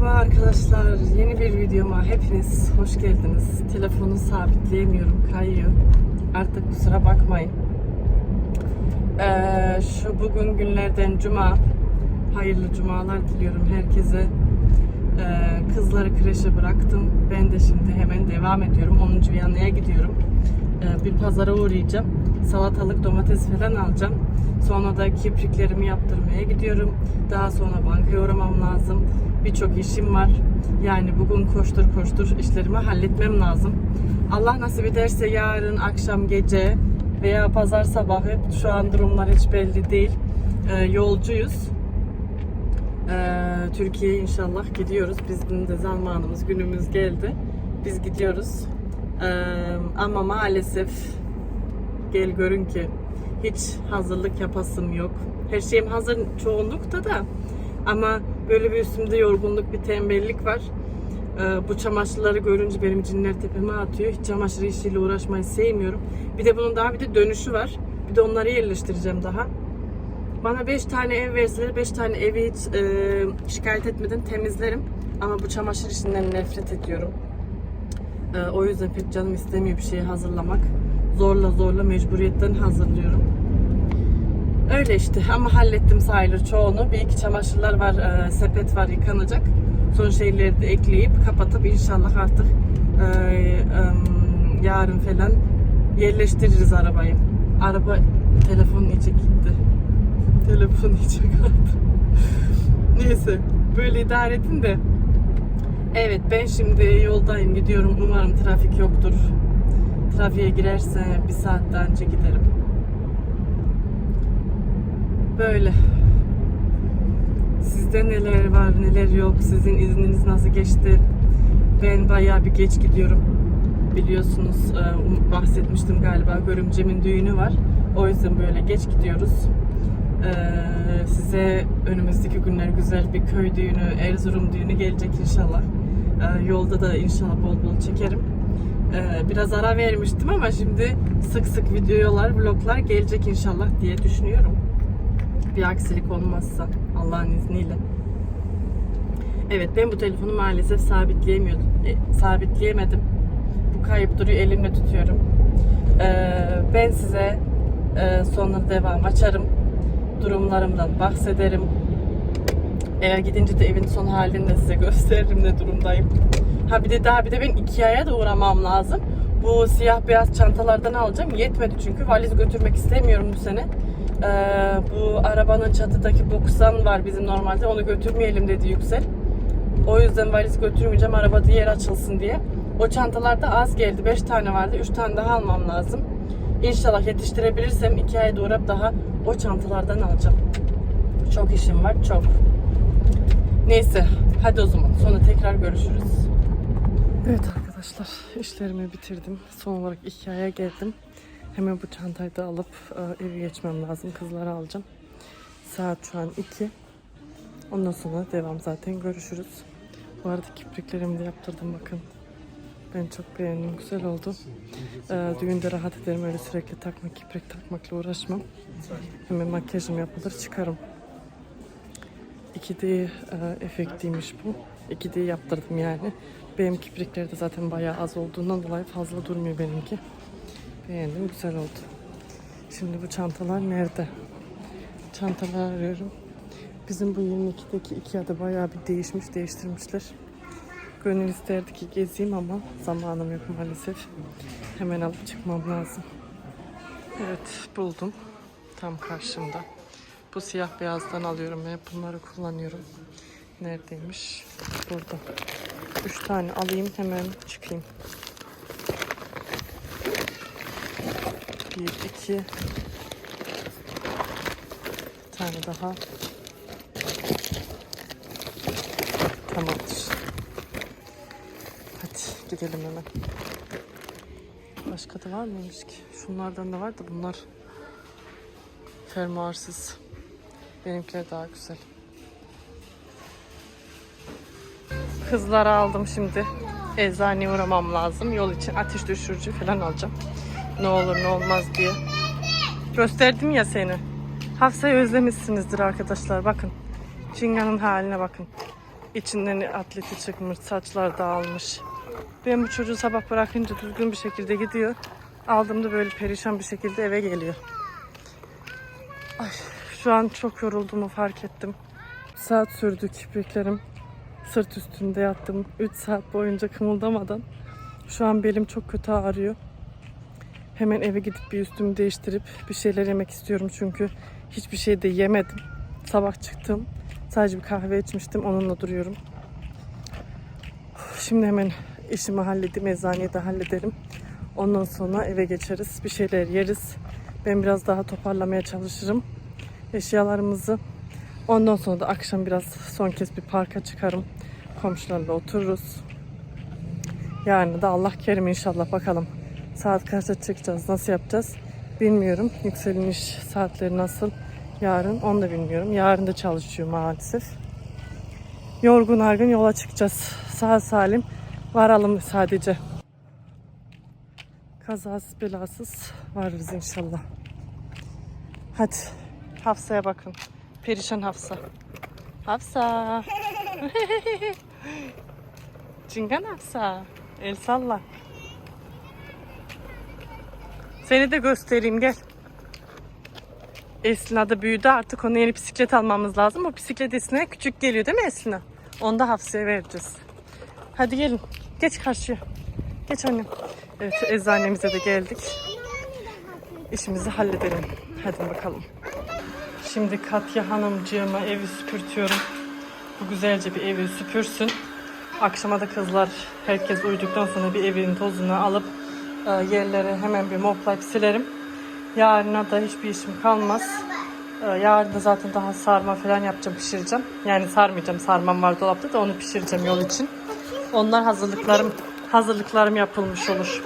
Merhaba arkadaşlar. Yeni bir videoma hepiniz hoş geldiniz. Telefonu sabitleyemiyorum, kayıyor. Artık kusura bakmayın. Ee, şu bugün günlerden cuma. Hayırlı cumalar diliyorum herkese. Ee, kızları kreşe bıraktım. Ben de şimdi hemen devam ediyorum. 10. Viyana'ya gidiyorum. Ee, bir pazara uğrayacağım. Salatalık, domates falan alacağım. Sonra da kipriklerimi yaptırmaya gidiyorum. Daha sonra bankaya uğramam lazım. Birçok işim var. Yani bugün koştur koştur işlerimi halletmem lazım. Allah nasip ederse yarın akşam gece veya pazar sabahı şu an durumlar hiç belli değil. Ee, yolcuyuz. Ee, Türkiye'ye inşallah gidiyoruz. Bizim de zamanımız, günümüz geldi. Biz gidiyoruz. Ee, ama maalesef gel görün ki hiç hazırlık yapasım yok. Her şeyim hazır çoğunlukta da ama böyle bir üstümde yorgunluk, bir tembellik var. Ee, bu çamaşırları görünce benim cinler tepeme atıyor. Hiç çamaşır işiyle uğraşmayı sevmiyorum. Bir de bunun daha bir de dönüşü var. Bir de onları yerleştireceğim daha. Bana 5 tane ev verseler 5 tane evi hiç e, şikayet etmeden temizlerim. Ama bu çamaşır işinden nefret ediyorum. E, o yüzden pek canım istemiyor bir şeyi hazırlamak. Zorla zorla mecburiyetten hazırlıyorum. Öyle işte ama hallettim sayılır çoğunu. Bir iki çamaşırlar var, e, sepet var yıkanacak. Son şeyleri de ekleyip kapatıp inşallah artık e, e, yarın falan yerleştiririz arabayı. Araba telefon iyice gitti. Telefon iyice kaldı. Neyse böyle idare edin de. Evet ben şimdi yoldayım gidiyorum. Umarım trafik yoktur. Trafiğe girerse bir saatten önce giderim. Böyle. Sizde neler var neler yok. Sizin izniniz nasıl geçti? Ben bayağı bir geç gidiyorum. Biliyorsunuz e, bahsetmiştim galiba görümcemin düğünü var. O yüzden böyle geç gidiyoruz. Ee, size önümüzdeki günler güzel bir köy düğünü, Erzurum düğünü gelecek inşallah. Ee, yolda da inşallah bol bol çekerim. Ee, biraz ara vermiştim ama şimdi sık sık videolar, vloglar gelecek inşallah diye düşünüyorum. Bir aksilik olmazsa Allah'ın izniyle. Evet ben bu telefonu maalesef sabitleyemiyordum. E, sabitleyemedim. Bu kayıp duruyor elimle tutuyorum. Ee, ben size e, sonra devam açarım. Durumlarımdan bahsederim. Eve gidince de evin son halini de size gösteririm ne durumdayım. Ha bir de daha bir de ben Ikea'ya da uğramam lazım. Bu siyah beyaz çantalardan alacağım. Yetmedi çünkü valiz götürmek istemiyorum bu sene. Ee, bu arabanın çatıdaki boksan var bizim normalde. Onu götürmeyelim dedi Yüksel. O yüzden valiz götürmeyeceğim. Araba diğer açılsın diye. O çantalarda az geldi. 5 tane vardı. 3 tane daha almam lazım. İnşallah yetiştirebilirsem 2 ayda uğrap daha o çantalardan alacağım. Çok işim var. Çok. Neyse. Hadi o zaman. Sonra tekrar görüşürüz. Evet arkadaşlar. işlerimi bitirdim. Son olarak Ikea'ya geldim. Hemen bu çantayı da alıp e, eve geçmem lazım. Kızları alacağım. Saat şu an 2. Ondan sonra devam zaten görüşürüz. Bu arada kipriklerimi de yaptırdım bakın. Ben çok beğendim. Güzel oldu. Ee, düğünde rahat ederim. Öyle sürekli takma kiprik takmakla uğraşmam. Hemen makyajım yapılır çıkarım. 2D e, efektiymiş bu. 2D yaptırdım yani. Benim kiprikleri de zaten bayağı az olduğundan dolayı fazla durmuyor benimki. Beğendim. Güzel oldu. Şimdi bu çantalar nerede? Çantalar arıyorum. Bizim bu 22'deki iki adı bayağı bir değişmiş, değiştirmişler. Gönül isterdi ki gezeyim ama zamanım yok maalesef. Hemen alıp çıkmam lazım. Evet buldum. Tam karşımda. Bu siyah beyazdan alıyorum ve bunları kullanıyorum. Neredeymiş? Burada. Üç tane alayım hemen çıkayım. Bir, iki. Bir tane daha. Tamamdır. Hadi gidelim hemen. Başka da var mıymış ki? Şunlardan da var da bunlar fermuarsız. Benimkiler daha güzel. Kızları aldım şimdi. Eczaneye uğramam lazım. Yol için ateş düşürücü falan alacağım. Ne olur ne olmaz diye. Gösterdim ya seni. Hafsa'yı özlemişsinizdir arkadaşlar. Bakın. Çingan'ın haline bakın. İçinden atleti çıkmış, saçlar dağılmış. Ben bu çocuğu sabah bırakınca düzgün bir şekilde gidiyor. Aldığımda böyle perişan bir şekilde eve geliyor. Ay, şu an çok yorulduğumu fark ettim. Saat sürdü kirpiklerim. Sırt üstünde yattım. 3 saat boyunca kımıldamadan. Şu an belim çok kötü ağrıyor. Hemen eve gidip bir üstümü değiştirip bir şeyler yemek istiyorum çünkü hiçbir şey de yemedim. Sabah çıktım. Sadece bir kahve içmiştim. Onunla duruyorum. Şimdi hemen işimi halledeyim. Eczaneyi de hallederim. Ondan sonra eve geçeriz. Bir şeyler yeriz. Ben biraz daha toparlamaya çalışırım. Eşyalarımızı. Ondan sonra da akşam biraz son kez bir parka çıkarım. Komşularla otururuz. Yarın da Allah kerim inşallah bakalım. Saat kaçta çıkacağız, nasıl yapacağız bilmiyorum. Yükselin iş saatleri nasıl yarın onu da bilmiyorum. Yarın da çalışıyor maalesef. Yorgun argın yola çıkacağız. Sağ salim varalım sadece. Kazasız belasız varırız inşallah. Hadi Hafsa'ya bakın. Perişan Hafsa. Hafsa. Cingan Hafsa. El salla. Seni de göstereyim gel. Eslina da büyüdü artık ona yeni bisiklet almamız lazım. O bisiklet Eslina'ya küçük geliyor değil mi Eslina? Onu da Hafsa'ya vereceğiz. Hadi gelin. Geç karşıya. Geç annem. Evet eczanemize de geldik. İşimizi halledelim. Hadi bakalım. Şimdi Katya Hanımcığıma evi süpürtüyorum. Bu güzelce bir evi süpürsün. Akşama da kızlar herkes uyuduktan sonra bir evin tozunu alıp e, yerlere hemen bir moplayıp silerim. Yarına da hiçbir işim kalmaz. E, Yarın da zaten daha sarma falan yapacağım, pişireceğim. Yani sarmayacağım, sarmam var dolapta da onu pişireceğim yol için. Onlar hazırlıklarım hazırlıklarım yapılmış olur.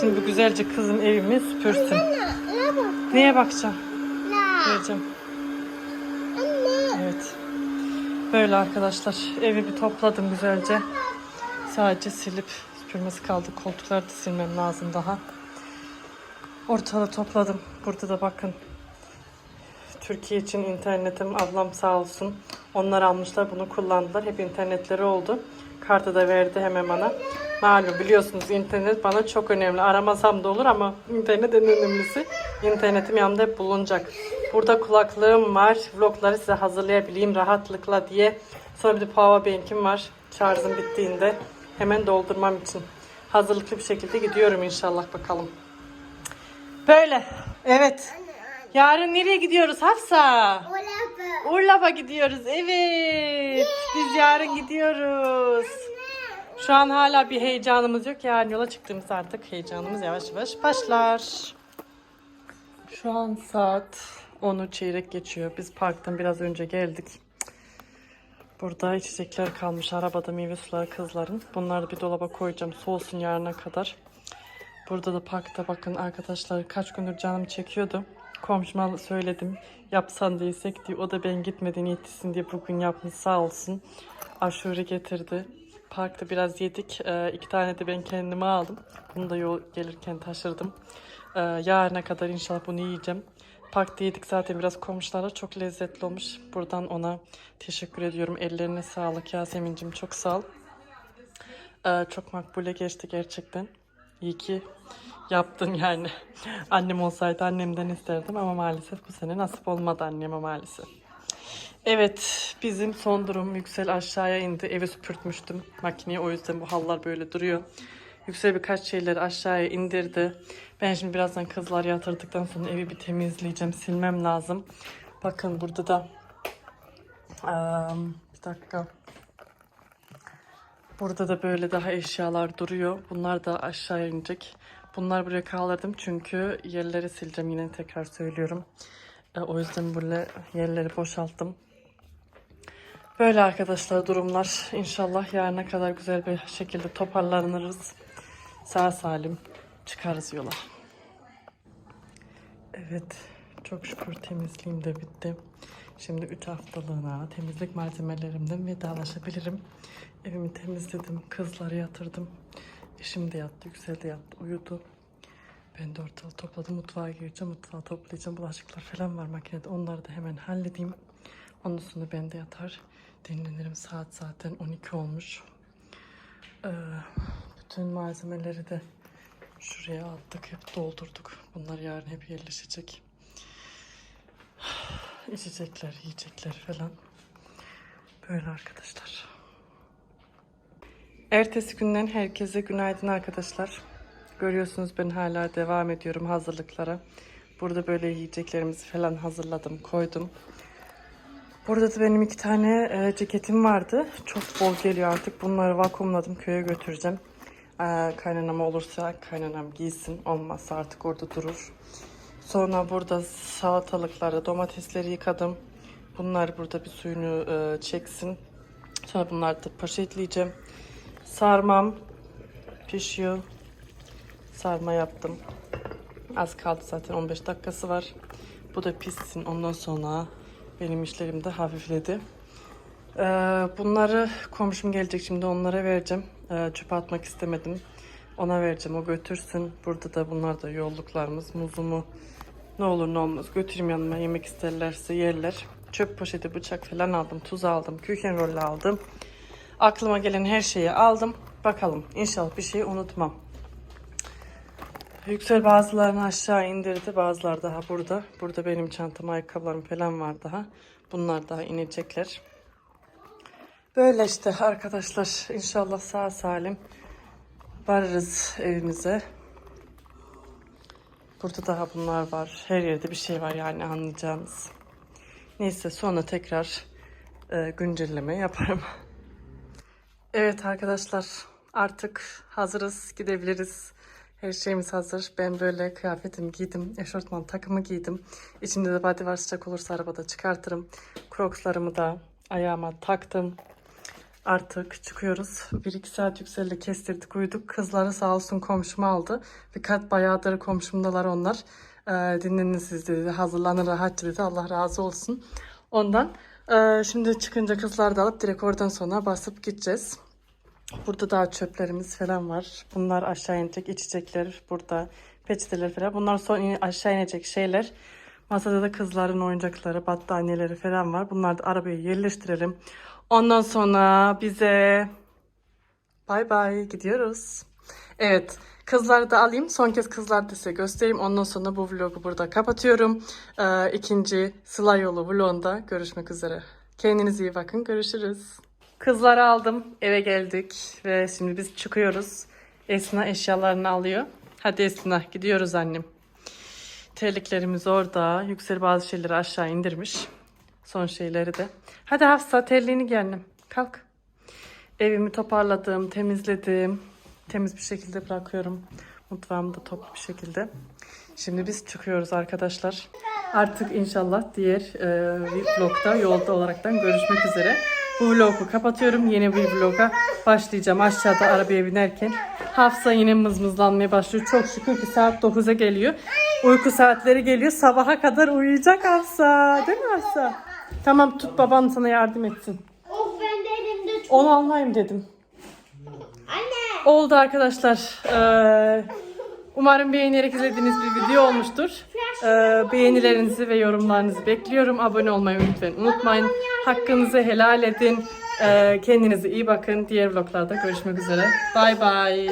Şimdi bu güzelce kızım evimi süpürsün. Neye bakacağım? Vereceğim. Evet. Böyle arkadaşlar. Evi bir topladım güzelce. Sadece silip süpürmesi kaldı. Koltukları da silmem lazım daha. Ortalığı topladım. Burada da bakın. Türkiye için internetim ablam sağ olsun. Onlar almışlar bunu kullandılar. Hep internetleri oldu. Kartı da verdi hemen bana. Malum biliyorsunuz internet bana çok önemli. Aramasam da olur ama internet en önemlisi. İnternetim yanımda hep bulunacak. Burada kulaklığım var. Vlogları size hazırlayabileyim rahatlıkla diye. Sonra bir de powerbank'im var. Şarjım bittiğinde hemen doldurmam için. Hazırlıklı bir şekilde gidiyorum inşallah bakalım. Böyle. Evet. Yarın nereye gidiyoruz Hafsa? Urlap'a gidiyoruz. Evet. Biz yarın gidiyoruz. Şu an hala bir heyecanımız yok. Yarın yola çıktığımız artık heyecanımız yavaş yavaş başlar. Şu an saat 10'u çeyrek geçiyor. Biz parktan biraz önce geldik. Burada içecekler kalmış. Arabada meyve suları kızların. Bunları bir dolaba koyacağım. Soğusun yarına kadar. Burada da parkta bakın arkadaşlar kaç gündür canım çekiyordu. Komşuma söyledim yapsan değilsek diye. O da ben gitmeden yetişsin diye bugün yapmış sağ olsun. Aşure getirdi. Parkta biraz yedik. Ee, iki tane de ben kendime aldım. Bunu da yol gelirken taşırdım. Ee, yarına kadar inşallah bunu yiyeceğim. Parkta yedik zaten biraz komşularla çok lezzetli olmuş. Buradan ona teşekkür ediyorum. Ellerine sağlık Yasemin'cim çok sağ ol. Ee, çok makbule geçti gerçekten. İyi ki yaptın yani. Annem olsaydı annemden isterdim ama maalesef bu sene nasip olmadı anneme maalesef. Evet bizim son durum Yüksel aşağıya indi. Evi süpürtmüştüm makineye o yüzden bu hallar böyle duruyor. Yüksel birkaç şeyleri aşağıya indirdi. Ben şimdi birazdan kızlar yatırdıktan sonra evi bir temizleyeceğim. Silmem lazım. Bakın burada da Eee, bir dakika. Burada da böyle daha eşyalar duruyor. Bunlar da aşağı inecek. Bunlar buraya kaldırdım çünkü yerleri sileceğim yine tekrar söylüyorum. E, o yüzden böyle yerleri boşalttım. Böyle arkadaşlar durumlar. İnşallah yarına kadar güzel bir şekilde toparlanırız. Sağ salim çıkarız yola. Evet, çok şükür temizliğim de bitti. Şimdi 3 haftalığına temizlik malzemelerimden vedalaşabilirim. Evimi temizledim, kızları yatırdım. Eşim de yattı, Yüksel de yattı, uyudu. Ben de ortalığı topladım, mutfağa gireceğim, mutfağı toplayacağım. Bulaşıklar falan var makinede, onları da hemen halledeyim. Ondan sonra ben de yatar, dinlenirim. Saat zaten 12 olmuş. Ee, bütün malzemeleri de şuraya attık. Hep doldurduk. Bunlar yarın hep yerleşecek. İçecekler, yiyecekler falan. Böyle arkadaşlar. Ertesi günden herkese günaydın arkadaşlar. Görüyorsunuz ben hala devam ediyorum hazırlıklara. Burada böyle yiyeceklerimizi falan hazırladım, koydum. Burada da benim iki tane e, ceketim vardı. Çok bol geliyor artık. Bunları vakumladım, köye götüreceğim. E, kaynanama olursa kaynanam giysin. Olmazsa artık orada durur. Sonra burada salatalıkları, domatesleri yıkadım. Bunlar burada bir suyunu e, çeksin. Sonra bunları da poşetleyeceğim. Sarmam pişiyor. Sarma yaptım. Az kaldı zaten 15 dakikası var. Bu da pişsin. Ondan sonra benim işlerim de hafifledi. Ee, bunları komşum gelecek şimdi onlara vereceğim. Ee, çöpe atmak istemedim. Ona vereceğim o götürsün. Burada da bunlar da yolluklarımız. Muzumu ne olur ne olmaz götüreyim yanıma yemek isterlerse yerler. Çöp poşeti bıçak falan aldım. Tuz aldım. Küken rolü aldım. Aklıma gelen her şeyi aldım. Bakalım inşallah bir şey unutmam. Yüksel bazılarını aşağı indirdi. Bazıları daha burada. Burada benim çantam, ayakkabılarım falan var daha. Bunlar daha inecekler. Böyle işte arkadaşlar. İnşallah sağ salim varırız evimize. Burada daha bunlar var. Her yerde bir şey var yani anlayacağınız. Neyse sonra tekrar e, güncelleme yaparım. Evet arkadaşlar artık hazırız gidebiliriz. Her şeyimiz hazır. Ben böyle kıyafetimi giydim. Eşortman takımı giydim. İçimde de body var sıcak olursa arabada çıkartırım. Crocslarımı da ayağıma taktım. Artık çıkıyoruz. Bir iki saat yükseldi kestirdik uyuduk. Kızları sağ olsun komşum aldı. Birkaç bayağıdır komşumdalar onlar. Ee, dinlenin siz dedi. Hazırlanın rahatça dedi. Allah razı olsun. Ondan. Ee, şimdi çıkınca kızlar da alıp direkt oradan sonra basıp gideceğiz. Burada daha çöplerimiz falan var. Bunlar aşağı inecek içecekler burada. Peçeteler falan. Bunlar son in- aşağı inecek şeyler. Masada da kızların oyuncakları, battaniyeleri falan var. Bunları da arabaya yerleştirelim. Ondan sonra bize bay bay gidiyoruz. Evet. Kızları da alayım. Son kez kızları da size göstereyim. Ondan sonra bu vlogu burada kapatıyorum. Ee, ikinci Sıla Yolu vlogunda görüşmek üzere. Kendinize iyi bakın. Görüşürüz. Kızları aldım. Eve geldik. Ve şimdi biz çıkıyoruz. Esna eşyalarını alıyor. Hadi Esna gidiyoruz annem. Terliklerimiz orada. Yüksel bazı şeyleri aşağı indirmiş. Son şeyleri de. Hadi Hafsa terliğini giy annem. Kalk. Evimi toparladım, temizledim. Temiz bir şekilde bırakıyorum. Mutfağımı da toplu bir şekilde. Şimdi biz çıkıyoruz arkadaşlar. Artık inşallah diğer e, vlogda yolda olaraktan görüşmek üzere. Bu vlogu kapatıyorum. Yeni bir vloga başlayacağım. Aşağıda arabaya binerken Hafsa yine mızmızlanmaya başlıyor. Çok şükür ki saat 9'a geliyor. Uyku saatleri geliyor. Sabaha kadar uyuyacak Hafsa. Değil mi Hafsa? Tamam tut baban sana yardım etsin. Of ben de elimde çok... Onu almayayım dedim. Anne! Oldu arkadaşlar. Ee, umarım beğenerek izlediğiniz bir video olmuştur. Ee, beğenilerinizi ve yorumlarınızı bekliyorum. Abone olmayı lütfen unutmayın. Hakkınızı helal edin. Ee, kendinize iyi bakın. Diğer vloglarda görüşmek üzere. Bay bay.